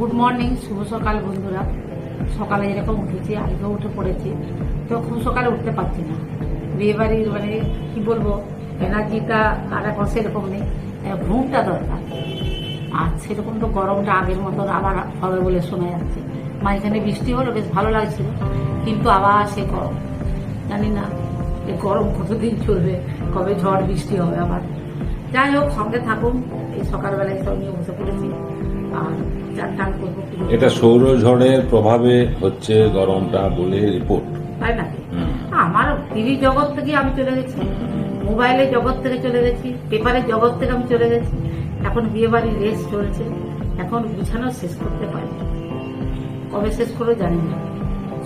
Good morning শুভ সকাল বন্ধুরা। সকালে যেরকম উঠেছি আজকেও উঠে পড়েছি, তো খুব সকালে উঠতে পারছি না। বিয়ে বাড়ির মানে কি বলব এনার্জিটা আর এখন সেরকম নেই। ঘুমটা দরকার। আর সেরকম তো গরমটা আগের মতন আবার হবে বলে শোনা যাচ্ছে। মাঝখানে বৃষ্টি হলো, বেশ ভালো লাগছিল, কিন্তু আবার সে গরম। জানি না, এই গরম কতদিন চলবে, কবে ঝড় বৃষ্টি হবে আবার। যাই হোক, সঙ্গে থাকুন, এই সকালবেলায় সব নিয়ে বসে পড়েছি। আর টান করব এটা সৌরঝড়ের প্রভাবে হচ্ছে গরমটা বলে রিপোর্ট তাই নাকি? আমার টিভি জগৎ থেকে আমি চলে গেছি। মোবাইলের জগৎ থেকে চলে গেছি। পেপারের জগৎ থেকে আমি চলে গেছি। এখন বিয়ে বাড়ির রেস চলছে। এখন গুছানো শেষ করতে পারি কবে শেষ করব জানি না।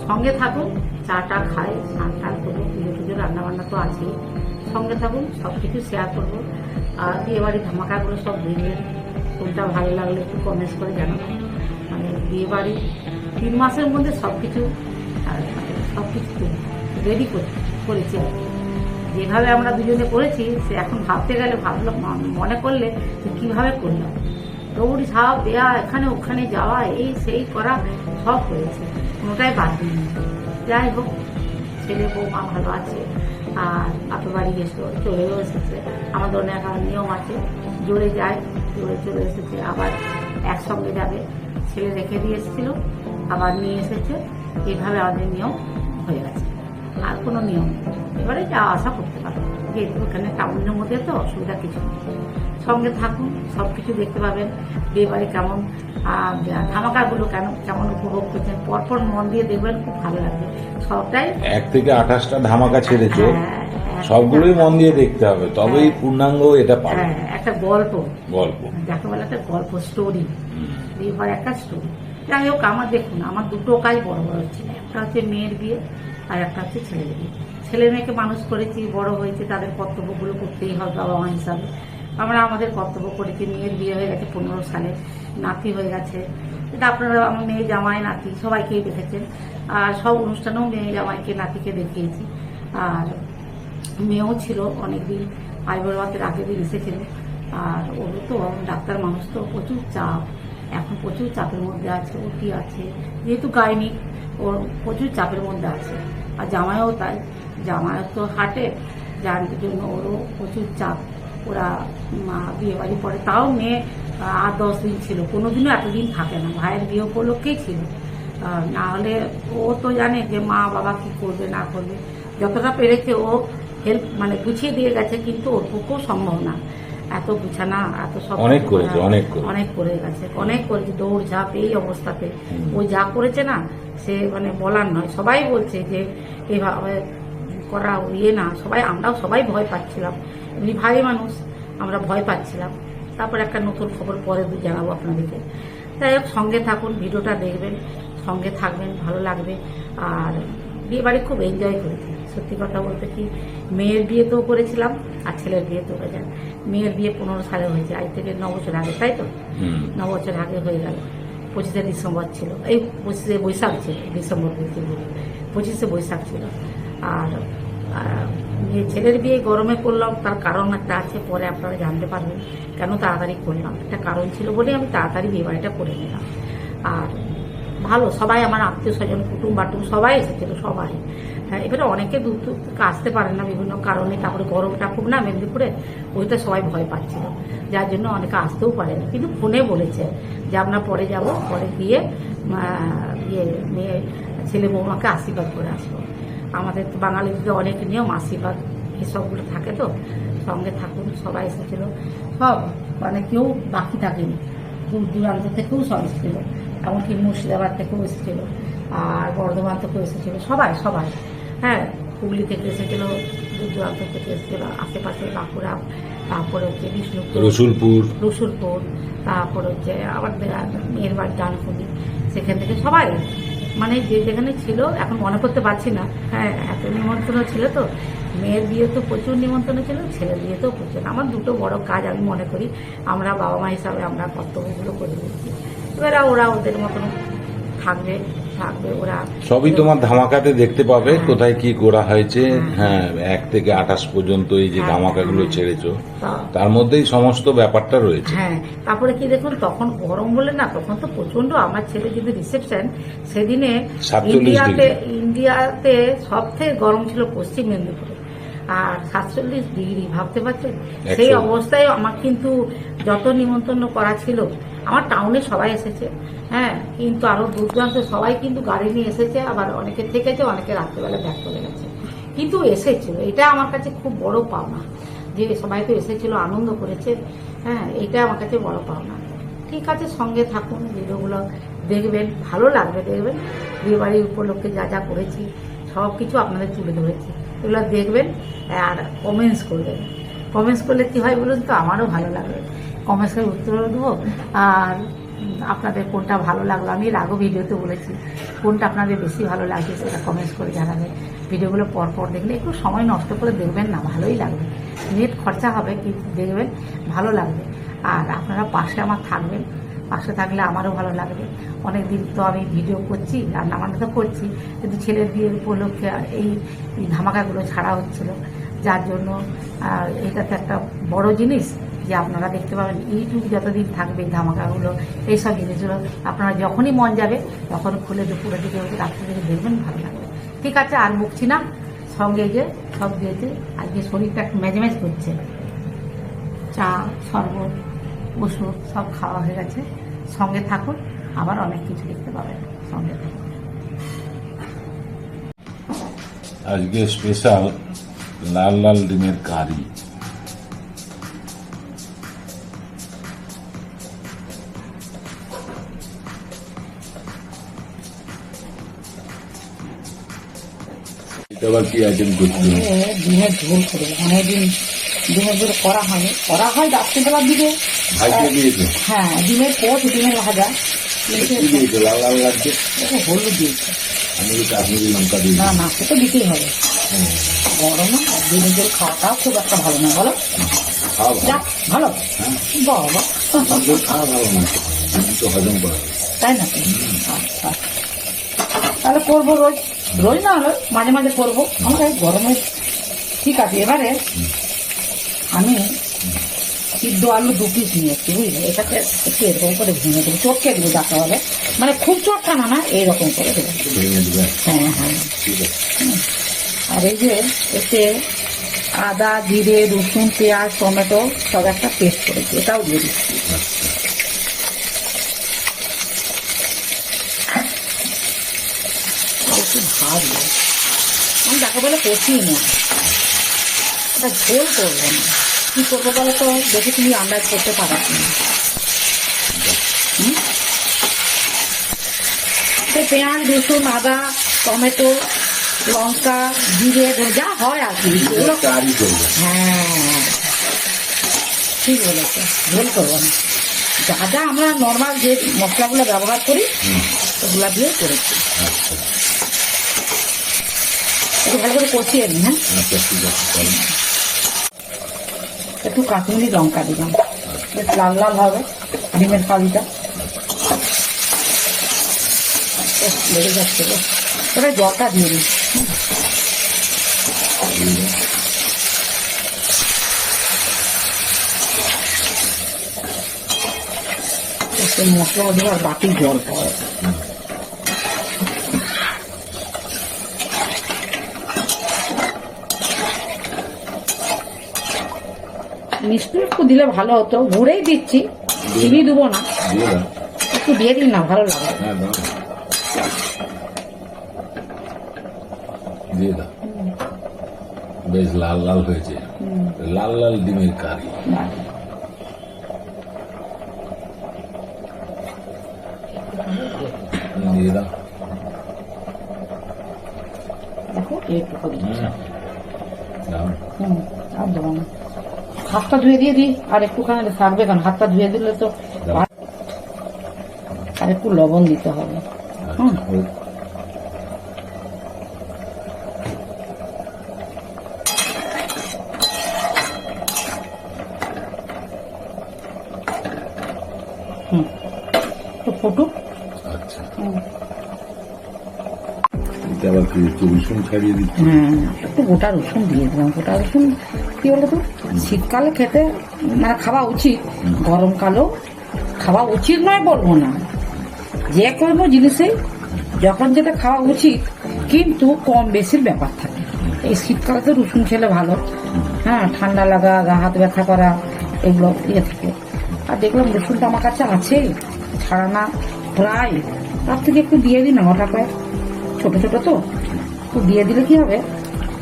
সঙ্গে থাকুন চা টা খাই স্নান টান করব পুজো টুজো রান্না বান্না তো আছেই। সঙ্গে থাকুন সব কিছু শেয়ার করব। আর বিয়ে বাড়ির ধামাকাগুলো সব দেখবেন কোনটা ভালো লাগলে একটু কমেন্টস করে জানাবেন মানে বিয়ে বাড়ি তিন মাসের মধ্যে সব কিছু সব কিছু রেডি করেছি। যেভাবে আমরা দুজনে করেছি, সে এখন ভাবতে গেলে ভাবলাম ম- মনে করলে যে কীভাবে করলাম। দৌড় ঝাঁপ, দেয়া, এখানে ওখানে যাওয়া, এই সেই করা, সব হয়েছে। কোনোটাই বাদ দিইনি। যাই হোক, ছেলে বৌমা ভালো আছে, আর বাপের বাড়ি গেছিল চলেও এসেছে। আমাদের অনেক নিয়ম আছে, জোরে যায়। জোরে চলে এসেছে আবার একসঙ্গে যাবে। ছেলে রেখে দিয়ে এসেছিল আবার নিয়ে এসেছে। এইভাবে আমাদের নিয়ম হয়ে গেছে। আর কোনো নিয়ম এবারে যাওয়া আসা করতে পারবে যেহেতু ওখানে টাউনের মধ্যে তো অসুবিধা কিছু নেই। সঙ্গে থাকুন সব কিছু দেখতে পাবেন বিয়ে বাড়ি কেমন ধামাকাগুলো কেন কেমন উপভোগ করছেন। পরপর মন দিয়ে দেখবেন খুব ভালো লাগবে। সবটাই এক থেকে আঠাশটা ধামাকা ছেড়েছে। হ্যাঁ, সবগুলোই মন দিয়ে দেখতে হবে তবেই পূর্ণাঙ্গ এটা পাবে। হ্যাঁ একটা গল্প। গল্প। যাকে বলে একটা গল্প স্টোরি। বিয়েবার একটা স্টোরি যাই হোক আমার দেখুন আমার দুটো কাজ বড় বড় ছিল একটা হচ্ছে মেয়ের বিয়ে আর একটা হচ্ছে ছেলের বিয়ে। ছেলে মেয়েকে মানুষ করেছি বড় হয়েছে তাদের কর্তব্যগুলো করতেই হবে বাবা মা হিসাবে। আমরা আমাদের কর্তব্য করেছি মেয়ের বিয়ে হয়ে গেছে পনেরো সালে নাতি হয়ে গেছে। এটা আপনারা আমার মেয়ে জামাই নাতি সবাইকেই দেখেছেন। আর সব অনুষ্ঠানেও মেয়ে জামাইকে নাতিকে দেখিয়েছি। আর মেয়েও ছিল অনেকদিন আইবুড়াবাদের আগের দিন এসেছিল আর ওরও তো ডাক্তার মানুষ তো, প্রচুর চাপ। এখন প্রচুর চাপের মধ্যে আছে ওটি আছে? যেহেতু গায়নি ওর প্রচুর চাপের মধ্যে আছে। আর জামাইও তাই জামাইও তো হাটে, যার জন্য ওরও প্রচুর চাপ। ওরা বিয়ে বাড়ি পরে, তাও মেয়ে আর দশ দিন ছিল। কোনোদিনও এতদিন থাকে না। ভাইয়ের বিয়ে উপলক্ষেই ছিল? না হলে ও তো জানে যে মা বাবা কি করবে, না করবে। যতটা পেরেছে ও হেল্প মানে গুছিয়ে দিয়ে গেছে কিন্তু ওর পক্ষেও সম্ভব না। এত গুছানা এত সব অনেক করেছে, অনেক অনেক করে গেছে অনেক করেছে দৌড় ঝাঁপ এই অবস্থাতে। ও যা করেছে না সে মানে বলার নয়। সবাই বলছে যে এভাবে করা ইয়ে না। সবাই আমরাও সবাই ভয় পাচ্ছিলাম। এমনি ভাই মানুষ আমরা ভয় পাচ্ছিলাম। তারপর একটা নতুন খবর পরে জানাব আপনাদেরকে। তাই হোক সঙ্গে থাকুন ভিডিওটা দেখবেন সঙ্গে থাকবেন ভালো লাগবে। আর বিয়ে বাড়ি খুব এনজয় করেছি। সত্যি কথা বলতে কি মেয়ের বিয়ে বিয়েতেও করেছিলাম আর ছেলের বিয়ে বিয়েতেও করেছেন মেয়ের বিয়ে পনেরো সালে হয়েছে আজ থেকে ন বছর আগে তাই তো। ন বছর আগে হয়ে গেল। পঁচিশে ডিসেম্বর ছিল। এই পঁচিশে বৈশাখ ছিল ডিসেম্বর পঁচিশে বৈশাখ ছিল। আর ছেলের বিয়ে গরমে করলাম তার কারণ একটা আছে পরে আপনারা জানতে পারবেন। কেন তাড়াতাড়ি করলাম? একটা কারণ ছিল বলে আমি তাড়াতাড়ি বিয়ে বাড়িটা করে নিলাম। আর ভালো সবাই আমার আত্মীয় স্বজন কুটুম বাটুম সবাই এসেছিল সবাই। হ্যাঁ এবারে অনেকে দূর দূর আসতে পারে না বিভিন্ন কারণে, তারপরে গরমটা খুব না মেদিনীপুরে, ওইটা সবাই ভয় পাচ্ছিল। যার জন্য অনেকে আসতেও পারেনি। কিন্তু ফোনে বলেছে যে আমরা পরে যাব, পরে গিয়ে ইয়ে মেয়ে ছেলে বৌমাকে আশীর্বাদ করে আসব। আমাদের বাঙালিদের অনেক নিয়ম, আশীর্বাদ এসবগুলো থাকে তো, সঙ্গে থাকুন, সবাই এসেছিল। সব মানে কেউ বাকি থাকেনি। দূর দূরান্ত থেকেও সব এসেছিল। এমনকি মুর্শিদাবাদ থেকেও এসেছিল। আর বর্ধমান থেকেও এসেছিল। সবাই সবাই। হ্যাঁ হুগলি থেকে এসেছিল দূর দূরান্ত থেকে এসেছিল আশেপাশে বাঁকুড়া তারপরে হচ্ছে বিষ্ণুপুর রসুলপুর। রসুলপুর তারপর হচ্ছে আবার মেয়ের বাড়ি ডানকুনি সেখান থেকে সবাই মানে যে যেখানে ছিল এখন মনে করতে পারছি না হ্যাঁ এত নিমন্ত্রণ ছিল তো মেয়ের বিয়ে তো প্রচুর নিমন্ত্রণ ছিল ছেলের বিয়ে তো প্রচুর আমার দুটো বড় কাজ আমি মনে করি আমরা বাবা মা হিসাবে আমরা কর্তব্যগুলো করে দিচ্ছি এবারে ওরা ওদের মতন থাকবে থাকবে ওরা। সবই তোমার ধামাকাতে দেখতে পাবে কোথায় কি করা হয়েছে। হ্যাঁ এক থেকে আঠাশ পর্যন্ত এই যে ধামাকাগুলো। ছেড়েছো তার মধ্যেই সমস্ত ব্যাপারটা রয়েছে। হ্যাঁ তারপরে কি দেখুন তখন গরম বলে না তখন তো প্রচণ্ড আমার ছেলে যদি রিসেপশন সেদিনে ইন্ডিয়াতে ইন্ডিয়াতে সব থেকে গরম ছিল পশ্চিম মেদিনীপুরে। আর সাতচল্লিশ ডিগ্রি ভাবতে পারছেন? সেই অবস্থায় আমার কিন্তু যত নিমন্ত্রণ করা ছিল আমার টাউনে সবাই এসেছে। হ্যাঁ কিন্তু আরও দূর দূরান্ত সবাই কিন্তু গাড়ি নিয়ে এসেছে, আবার অনেকে থেকেছে, অনেকে রাত্রেবেলা ব্যাক করে গেছে। কিন্তু এসেছিল এটা আমার কাছে খুব বড় পাওনা। যে সবাই তো এসেছিল, আনন্দ করেছে হ্যাঁ এটা আমার কাছে বড় পাওনা। ঠিক আছে, সঙ্গে থাকুন, ভিডিওগুলো দেখবেন, ভালো লাগবে দেখবেন। বিয়েবাড়ি উপলক্ষে যা যা করেছি, সব কিছু আপনাদের তুলে ধরেছি। এগুলো দেখবেন আর কমেন্টস করবেন। কমেন্টস করলে কি হয় বলুন তো? আমারও ভালো লাগবে। কমেন্টসের উত্তর দেবো। আর আপনাদের কোনটা ভালো লাগল? আমি এর আগেও ভিডিওতে বলেছি, কোনটা আপনাদের বেশি ভালো লাগছে সেটা কমেন্টস করে জানাবেন। ভিডিওগুলো পর পর দেখলে একটু সময় নষ্ট করে দেখবেন না, ভালোই লাগবে। নেট খরচা হবে কিন্তু দেখবেন? ভালো লাগবে। আর আপনারা পাশে আমার থাকবেন, পাশে থাকলে আমারও ভালো লাগবে। অনেক দিন তো আমি ভিডিও করছি রান্না বান্না তো করছি, কিন্তু ছেলের বিয়ের উপলক্ষে এই ধামাকাগুলো ছাড়া হচ্ছিল। যার জন্য এটা তো একটা বড় জিনিস। যে আপনারা দেখতে পাবেন ইউটিউব যতদিন থাকবে ধামাকাগুলো এইসব জিনিসগুলো, আপনারা যখনই মন যাবে, তখন খুলে দুপুরের দিকে রাত্রে দিকে দেখবেন, ভালো লাগবে। ঠিক আছে, আর মুখছি না সঙ্গে যে সব দিয়েছে আজকে শরীরটা একটু ম্যাজম্যাজ করছে। চা, শরবত, ওষুধ, সব খাওয়া হয়ে গেছে। সঙ্গে থাকুন, আবার অনেক কিছু দেখতে পাবেন সঙ্গে থাকুন। আজকে স্পেশাল লাল লাল ডিমের কারি। এটা আবার কি আইটেম করছ ডিমের ঝোল করব অনেকদিন ডিমের ঝোল করা হয় করা হয় রাত্রিবেলার দিকে। হ্যাঁ ডিমের পোচ ডিমের ভাজা। কিন্তু কি দিয়েছ? লাল লাল লাগছে? হলুদ দিয়েছে। আমি কাশ্মীরি লঙ্কা দিয়েছি। না না দিতেই হবে। গরমে আর ডিমের ঝোল খাওয়াটাও খুব একটা ভালো না বলো? ভালো। হ্যাঁ। বাবা। খাওয়া ভালো না। ডিম তো হজম করা। তাই নাকি? আচ্ছা। তাহলে করব রোজ। রোজ না হলে মাঝে মাঝে করব। আমার এই গরমে ঠিক আছে এবারে আমি সিদ্ধ আলু দু পিস নিয়েছি বুঝলে? এটাকে একটু এরকম করে ভেঙে দেবো চটকে দেবো যাকে বলে মানে খুব চটকানা না না এইরকম করে দেবো। হ্যাঁ হ্যাঁ। ঠিক আছে। আর এই যে এতে আদা জিরে রসুন পেঁয়াজ টমেটো সব একটা পেস্ট করেছি এটাও দিয়ে দিচ্ছি একটু ভাজবো আমি যাকে বলে কষিয়ে না এটা ঝোল করব না। কি করব বলো তো? দেখি তুমি আন্দাজ করতে পারো তো পেঁয়াজ রসুন আদা টমেটো লঙ্কা জিরে যা হয় আর কি। হ্যাঁ। ঠিক বলেছে। ঝোল করব না। যা যা আমরা নর্মাল যে মশলাগুলো ব্যবহার করি ওগুলা দিয়ে করেছি। আচ্ছা। একটু ভালো করে কষিয়ে নিই হ্যাঁ চলো। একটু কাশ্মীরি লঙ্কা দিলাম। বেশ লাল লাল হবে ডিমের কালিটা। লেগে যাচ্ছে এবার জলটা দিয়ে দিই। মশলা দেবো আর বাকি জল পাওয়া মিষ্টি একটু দিলে ভালো হতো। ঘুরেই দিচ্ছি চিনি দেবো না। একটু দিয়ে দিন না ভালো লাগে। হ্যাঁ দিয়ে দাও। বেশ লাল লাল হয়েছে। লাল লাল ডিমের কারি। দিয়ে দাও। দেখো একটু করে দিচ্ছি। দাও। হুম আর দেবো না। হাতটা ধুয়ে দিয়ে দিই আর একটুখানি থাকবে কারণ হাতটা ধুয়ে দিলে তো আর একটু লবণ দিতে হবে। হুম। একটু ফুটুক। আচ্ছা। আবার কি রসুন ছাড়িয়ে দিচ্ছি? হ্যাঁ একটু গোটা রসুন দিয়ে দিলাম গোটা রসুন কি বলতো শীতকালে খেতে মানে খাওয়া উচিত, গরমকালেও খাওয়া উচিত নয় বলব না। যে কোনো জিনিসে যখন যেটা খাওয়া উচিত, কিন্তু কম বেশির ব্যাপার থাকে। এই শীতকালে তো রসুন খেলে ভালো। হ্যাঁ ঠান্ডা লাগা, গা হাত ব্যথা করা, এগুলো ইয়ে থাকে। আর দেখলাম রসুনটা আমার কাছে আছে ছাড়া না প্রায়, তার থেকে একটু দিয়ে দিন না কয়েক ছোট ছোট তো, একটু দিয়ে দিলে কি হবে?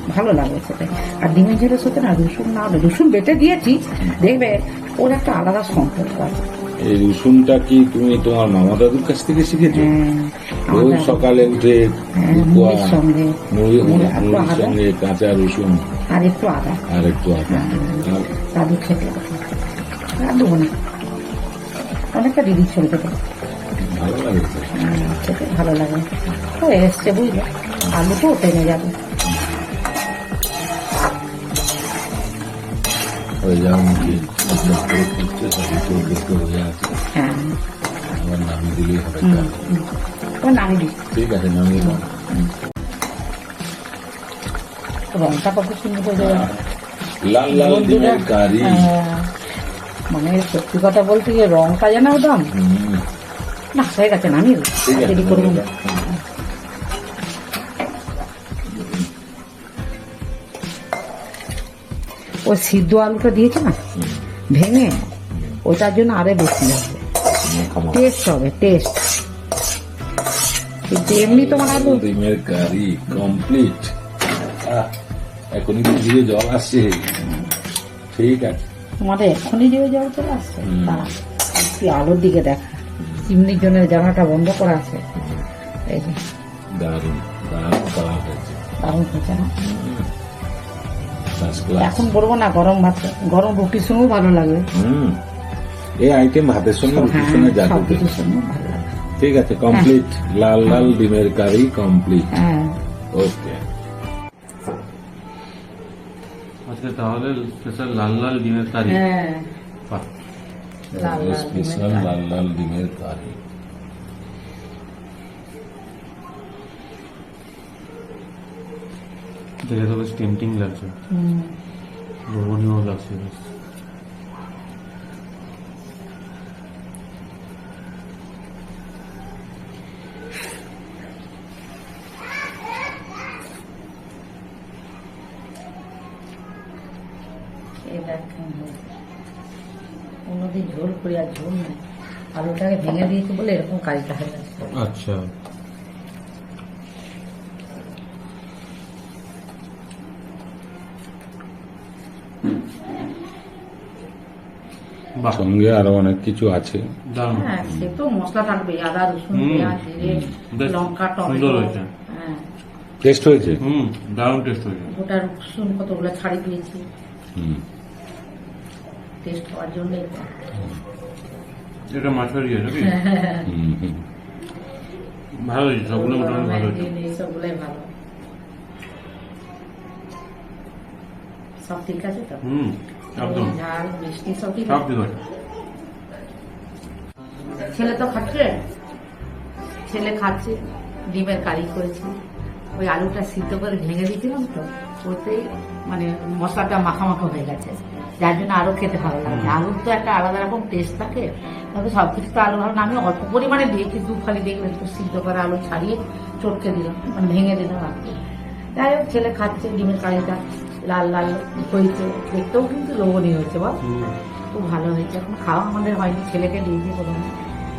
ভালো লাগে সেটা আর ডিমের ঝোলের সাথে না রসুন না রসুন বেটে দিয়েছি দেখবে ওর একটা আলাদা সম্পর্ক আছে। এই রসুনটা কি তুমি তোমার মামা দাদুর কাছ থেকে শিখেছো? হ্যাঁ, রোজ সকালে উঠে হ্যাঁ, মুড়ির সঙ্গে কাঁচা রসুন। আর একটু আদা। আর একটু আদা। আর দাদু খেতে আর দেবো না। অনেকটা দিদি চলতে পারে ভালো লাগে ভালো লাগে। তো এসছে বুঝলে আলু তো টেনে যাবে। হ্যাঁ নামিয়ে দিলেই হবে। ঠিক আছে রংটা কত সুন্দর লাল লাল ডিমের কারি হ্যাঁ, মানে সত্যি কথা বলতে গিয়ে রংটা যেন একদম না হয়ে গেছে ঠিক দেরি করব ওই সিদ্ধ আলুটা দিয়েছে না? ভেঙে ওটার জন্য আরে বেশি মাখা। টেস্ট হবে টেস্ট। কিন্তু এমনি তোমার আলু ডিমের কারি কমপ্লিট এখনই তো দিয়ে জল আসছে। ঠিক আছে। তোমাদের এক্ষুনি যে জল চলে আসছে? তুই আলুর দিকে দেখা। চিমনির জন্য জানাটা বন্ধ করা আছে। এই যে দারুণ দারুণ কালার হয়েছে। দারুণ হয়েছে না? এখন বলব না গরম ভাত গরম রুটির সঙ্গেও ভালো লাগবে এই আইটেম ভাতের সঙ্গে রুটির হ্যাঁ সঙ্গে যাবে সঙ্গে ভালো লাগবে ঠিক আছে কমপ্লিট লাল লাল ডিমের কারি কমপ্লিট হ্যাঁ। ওকে আজকে তাহলে স্পেশাল লাল লাল ডিমের কারি। হ্যাঁ। লাল লাল স্পেশাল ডিমের লাল লাল ডিমের কারি। দেখে তো বেশ টেম্পটিং লাগছে। লোভনীয় লাগছে বেশ। ঝোল করি আর ঝোল নাই। আলুটাকে ভেঙে দিয়েছি বলে এরকম কাজটা হয়ে আচ্ছা। সঙ্গে আরও অনেক কিছু আছে। হ্যাঁ সে তো মশলা থাকবে আদা রসুন পেঁয়াজ জিরে লঙ্কা টমেটো। হ্যাঁ। টেস্ট হয়েছে? হুম দারুণ টেস্ট হয়েছে। গোটা রসুন কতগুলো ছাড়ি দিয়েছি। হুম। টেস্ট হওয়ার জন্য। এটা মাছের ইয়ে নাকি? হুম, হুম। ভালো হয়েছে সবগুলো মোটামুটি ভালো হয়েছে। সবগুলোই ভালো। সব ঠিক আছে তো? হুম একদম। ঝাল মিষ্টি সব ঠিক সব ঠিক আছে ছেলে তো খাচ্ছে? ছেলে খাচ্ছে ডিমের কারি করেছি। ওই আলুটা সিদ্ধ করে ভেঙে দিয়েছিলাম তো ওতেই মানে মশলাটা মাখা মাখা হয়ে গেছে। যার জন্য আরও খেতে ভালো লাগে। আলুর তো একটা আলাদা রকম টেস্ট থাকে। তবে সব কিছু তো আলু ভালো না। আমি অল্প পরিমাণে দিয়েছি দু ফালি দেখবেন একটু সিদ্ধ করে আলু ছাড়িয়ে চটকে দিলাম মানে ভেঙে দিলাম আর কি। যাই হোক ছেলে খাচ্ছে ডিমের কারিটা। লাল লাল হয়েছে। দেখতেও কিন্তু লোভনীয় হয়েছে বল। খুব ভালো হয়েছে। এখন খাওয়া আমাদের হয়নি ছেলেকে দিয়েছি প্রথমে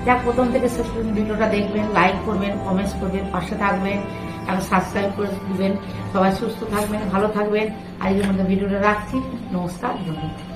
যাক প্রথম থেকে শেষ পর্যন্ত ভিডিওটা দেখবেন লাইক করবেন কমেন্টস করবেন পাশে থাকবেন আর সাবস্ক্রাইব করে দিবেন। সবাই সুস্থ থাকবেন ভালো থাকবেন। আজকের মধ্যে ভিডিওটা রাখছি। নমস্কার ধন্যবাদ।